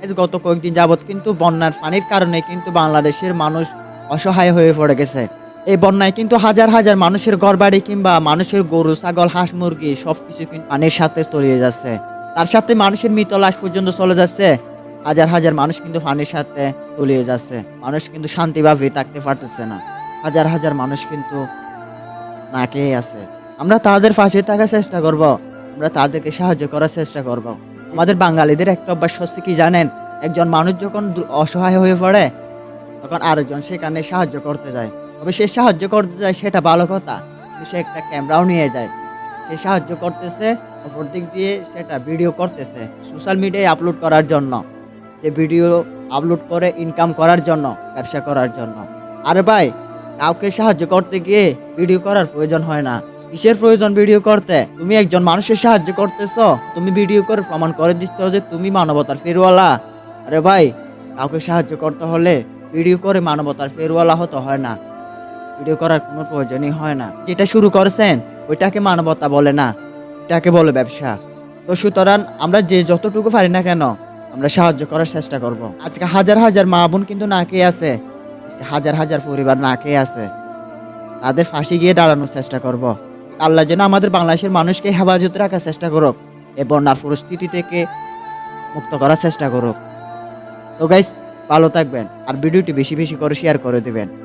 গত কয়েকদিন যাবৎ কিন্তু বন্যার পানির কারণে কিন্তু বাংলাদেশের মানুষ অসহায় হয়ে পড়ে গেছে। এই বন্যায় কিন্তু হাজার হাজার মানুষের ঘরবাড়ি কিংবা মানুষের গরু, ছাগল, হাঁস, মুরগি সবকিছু কিন্তু পানির সাথে তলিয়ে যাচ্ছে। তার সাথে মানুষের মৃত লাশ পর্যন্ত চলে যাচ্ছে। হাজার হাজার মানুষ কিন্তু পানির সাথে তলিয়ে যাচ্ছে। মানুষ কিন্তু শান্তিভাবে থাকতে পারতেছে না। হাজার হাজার মানুষ কিন্তু না আছে। আমরা তাদের পাশে থাকার চেষ্টা করব। আমরা তাদেরকে সাহায্য করার চেষ্টা করব। আমাদের বাঙালিদের একটা অভ্যাস হচ্ছে কি জানেন? একজন মানুষ যখন অসহায় হয়ে পড়ে, তখন আরেকজন সেখানে সাহায্য করতে যায়। তবে সে সাহায্য করতে যায় সেটা ভালো কথা সে একটা ক্যামেরাও নিয়ে যায়। সে সাহায্য করতেছে অপর দিক দিয়ে সেটা ভিডিও করতেছে সোশ্যাল মিডিয়ায় আপলোড করার জন্য। যে ভিডিও আপলোড করে ইনকাম করার জন্য, ব্যবসা করার জন্য। আরে ভাই, কাউকে সাহায্য করতে গিয়ে ভিডিও করার প্রয়োজন হয় না। কিসের প্রয়োজন ভিডিও করতে? তুমি একজন মানুষের সাহায্য করতেছ। তুমি ভিডিও করে প্রমাণ করে দিচ্ছ যে তুমি মানবতার ফেরওয়ালা আরে ভাই, কাউকে সাহায্য করতে হলে ভিডিও করে মানবতার ফেরওয়ালা হতে হয় না। ভিডিও করার কোনো প্রয়োজনই হয় না। যেটা শুরু করেছেন, ওইটাকে মানবতা বলে না। এটাকে বলে ব্যবসা। তো সুতরাং আমরা যে যতটুকু পারি না কেন, আমরা সাহায্য করার চেষ্টা করব। আজকে হাজার হাজার মা বোন কিন্তু না খেয়ে আছে। আজকে হাজার হাজার পরিবার না খেয়ে আছে। তাদের ফাঁসি গিয়ে দাঁড়ানোর চেষ্টা করব। আল্লাহ যেন আমাদের বাংলাদেশের মানুষকে হেফাজত রাখার চেষ্টা করুক এ বন্যার পরিস্থিতি থেকে মুক্ত করার চেষ্টা করুক। তো গাইস ভালো থাকবেন আর ভিডিওটি বেশি বেশি করে শেয়ার করে দিবেন।